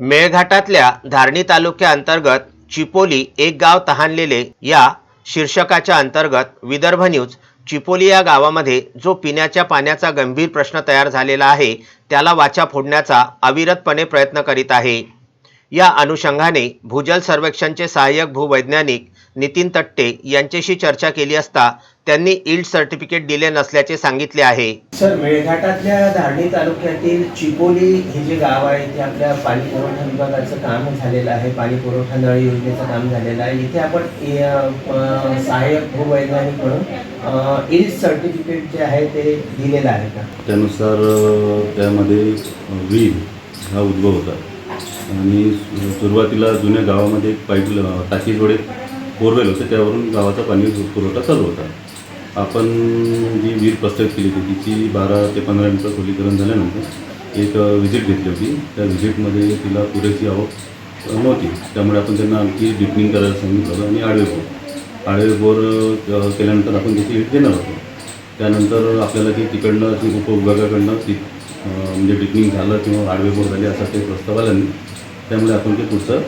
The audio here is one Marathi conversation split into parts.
मेळघाटातल्या धारणी तालुक्याअंतर्गत चिपोली एक गाव तहानलेले या शीर्षकाच्या अंतर्गत विदर्भ न्यूज चिपोली या गावामध्ये जो पिण्याच्या पाण्याचा गंभीर प्रश्न तयार झालेला आहे त्याला वाचा फोडण्याचा अविरतपणे प्रयत्न करीत आहे. या अनुषंगाने भूजल सर्वेक्षणचे सहाय्यक भूवैज्ञानिक नितीन तट्टे यांच्याशी चर्चा केली असता त्यांनी इल्ड सर्टिफिकेट दिले नसल्याचे सांगितले आहे. सर मेळघाटातल्या धारणी तालुक्यातील चिपोली हे जे गाव आहे ते आपल्या पाणी पुरवठा विभागाचं काम झालेलं आहे पाणी पुरवठा नळ योजनेचं काम झालेलं आहे. इथे आपण सहाय्यक भूवैज्ञानिक म्हणून इल्ड सर्टिफिकेट जे आहे ते दिलेलं आहे का? त्यानुसार त्यामध्ये विहीर हा उद्भव होता. आणि सुरुवातीला जुन्या गावामध्ये एक पाईप एक बोरवेल होतं त्यावरून गावाचा पाणी पुरवठा चालू होता. आपण जी विहीर प्रस्तावित केली होती तिची बारा ते पंधरा मिनिटं खोलीकरण झाल्यानंतर एक व्हिजिट घेतली होती. त्या व्हिजिटमध्ये तिला पुरेशी आवक नव्हती. त्यामुळे आपण त्यांना आणखी डिपनिंग करायला सांगितलं होतं आणि आडवे बोर. आडवे बोर केल्यानंतर आपण त्याची हिट देणार होतो. त्यानंतर आपल्याला ती तिकडनं ती उपविभागाकडनं ती म्हणजे डिपनिंग झालं किंवा आडवे बोर झाले असा ते प्रस्ताव आला नाही. त्यामुळे आपण ते पुढचं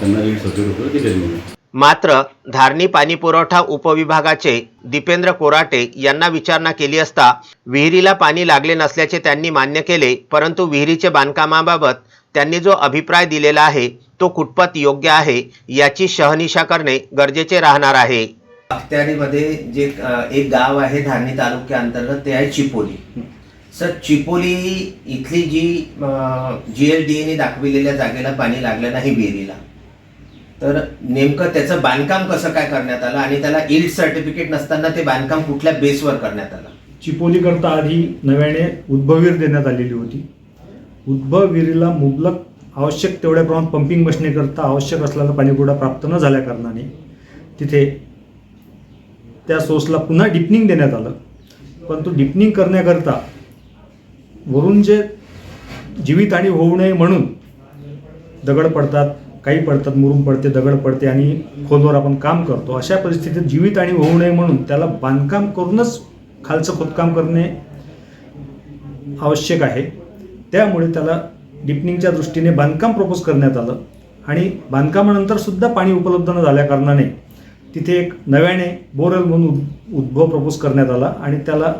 त्यांना ईड सर्टिफिकेट वगैरे दिलेलं नाही मात्र धारणी पाणीपुरवठा उपविभागाचे दीपेंद्र कोराटे यांना विचारणा केली असता विहिरीला पाणी लागले नसल्याचे त्यांनी मान्य केले परंतु विहिरीचे बांधकामाबाबत त्यांनी जो अभिप्राय दिलेला आहे तो कुठपत योग्य आहे याची शहनिशा करणे गरजेचे राहणार आहे. अखत्यारीमध्ये जे एक गाव आहे धारणी तालुक्याअंतर्गत ते आहे चिपोली. सर चिपोली इथली जी जी एल डी एने दाखविलेल्या जागेला पाणी लागलं नाही विहिरीला. तर नेमकं त्याचं बांधकाम कसं काय करण्यात आलं आणि त्याला इल्ड सर्टिफिकेट नसताना ते बांधकाम कुठल्या बेसवर करण्यात आलं? चिपोलीकरता आधी नव्याने उद्भववीर देण्यात आलेली होती. उद्भव मुबलक आवश्यक तेवढ्या प्रमाणात पंपिंग बसण्याकरता आवश्यक असलेला पाणीपुरवठा प्राप्त न झाल्या कारणाने तिथे त्या सोर्सला पुन्हा डिपनिंग देण्यात आलं. परंतु डिपनिंग करण्याकरता वरून जे जीवितहानी होऊ नये म्हणून दगड पडतात काही पडतात मुरुम पडते दगड पडते आणि खोलवर आपण काम करतो. अशा परिस्थितीत जीवित आणि होऊ नये म्हणून त्याला बांधकाम करूनच खालचं खोदकाम करणे आवश्यक आहे. त्यामुळे त्याला डिपनिंगच्या दृष्टीने बांधकाम प्रपोज करण्यात आलं आणि बांधकामानंतर सुद्धा पाणी उपलब्ध न झाल्याकारणाने तिथे एक नव्याने बोरवेल म्हणून उद- उद्भव प्रपोज करण्यात आला आणि त्याला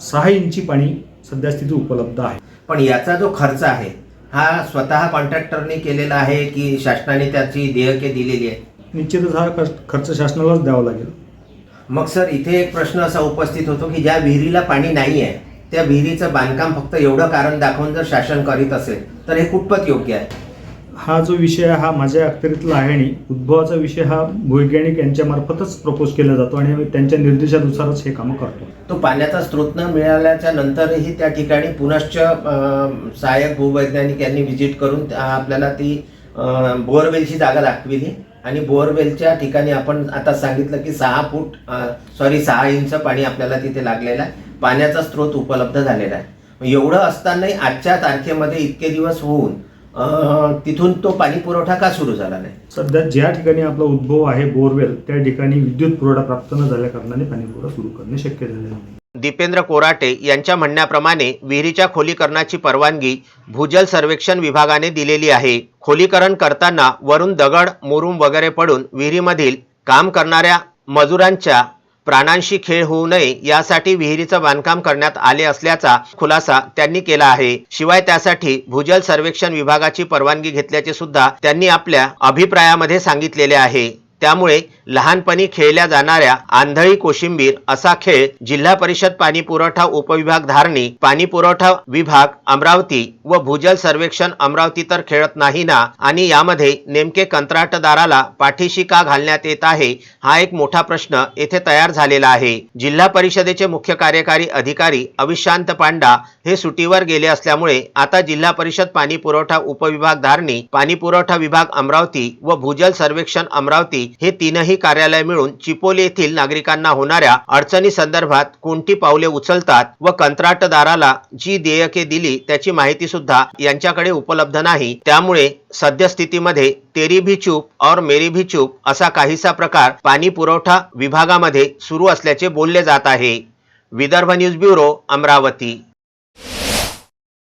सहा इंची पाणी सध्या स्थिती उपलब्ध आहे. पण याचा जो खर्च आहे हा स्वतः कॉन्ट्रॅक्टरने केलेला आहे की शासनाने त्याची देयके दिलेली आहे? निश्चितच हा कष्ट- खर्च शासनालाच द्यावा लागेल. मग सर इथे एक प्रश्न असा उपस्थित होतो की ज्या विहिरीला पाणी नाही आहे त्या विहिरीचं बांधकाम फक्त एवढं कारण दाखवून जर शासन करीत असेल तर हे कुठपत योग्य आहे? हा जो विषय हा माझ्या अखत्यारीतला आहे आणि उद्भवाचा विषय हा वैज्ञानिक यांच्यामार्फतच प्रपोज केला जातो आणि आम्ही त्यांच्या निर्देशानुसारच हे कामं करतो. तो पाण्याचा स्रोत न मिळाल्याच्या नंतरही त्या ठिकाणी पुनश्च सहाय्यक भूवैज्ञानिक यांनी व्हिजिट करून त्या- आपल्याला ती बोअरवेलची जागा दाखविली आणि बोअरवेलच्या ठिकाणी आपण आता सांगितलं की सहा फूट सॉरी सहा इंच पाणी आपल्याला तिथे लागलेलं आहे. पाण्याचा स्रोत उपलब्ध झालेला आहे. मग एवढं असतानाही आजच्या तारखेमध्ये इतके दिवस होऊन तिथून तो पाणी पुरवठा का सुरू झाला नाही? सध्या ज्या ठिकाणी आपला उद्भव आहे बोरवेल त्या ठिकाणी विद्युत पुरवठा प्राप्त न झाल्या कारणाने पाणी पुरवठा सुरू करणे शक्य झाले नाही. दीपेंद्र कोराटे यांच्या म्हणण्याप्रमाणे विहिरीच्या खोलीकरणाची परवानगी भूजल सर्वेक्षण विभागाने दिलेली आहे. खोलीकरण करताना वरून दगड मुरुम वगैरे पडून विहिरीमधील काम करणाऱ्या मजुरांच्या प्राणांशी खेळ होऊ नये यासाठी विहिरीचं बांधकाम करण्यात आले असल्याचा खुलासा त्यांनी केला आहे. शिवाय त्यासाठी भूजल सर्वेक्षण विभागाची परवानगी घेतल्याचे सुद्धा त्यांनी आपल्या अभिप्रायामध्ये सांगितलेले आहे. त्यामुळे लहानपणी खेळल्या जाणाऱ्या आंधळी कोशिंबीर असा खेळ जिल्हा परिषद पाणी पुरवठा उपविभाग धारणी पाणी पुरवठा विभाग अमरावती व भूजल सर्वेक्षण अमरावती तर खेळत नाही ना? आणि यामध्ये नेमके कंत्राटदाराला पाठीशी का घालण्यात येत आहे हा एक मोठा प्रश्न येथे तयार झालेला आहे. जिल्हा परिषदेचे मुख्य कार्यकारी अधिकारी अविशांत पांडा हे सुटीवर गेले असल्यामुळे आता जिल्हा परिषद पाणी पुरवठा उपविभाग धारणी पाणी पुरवठा विभाग अमरावती व भूजल सर्वेक्षण अमरावती हे तीनही कार्यालय मिळून चिपोली येथील नागरिकांना होणाऱ्या अडचणी संदर्भात कोणती पावले उचलतात व कंत्राटदाराला जी देयके दिली त्याची माहिती सुद्धा यांच्याकडे उपलब्ध नाही. त्यामुळे सद्यस्थितीमध्ये तेरी भी चूप और मेरी भी चूप असा काहीसा प्रकार पाणी पुरवठा विभागामध्ये सुरू असल्याचे बोलले जात आहे. Vidarbha news bureau Amravati.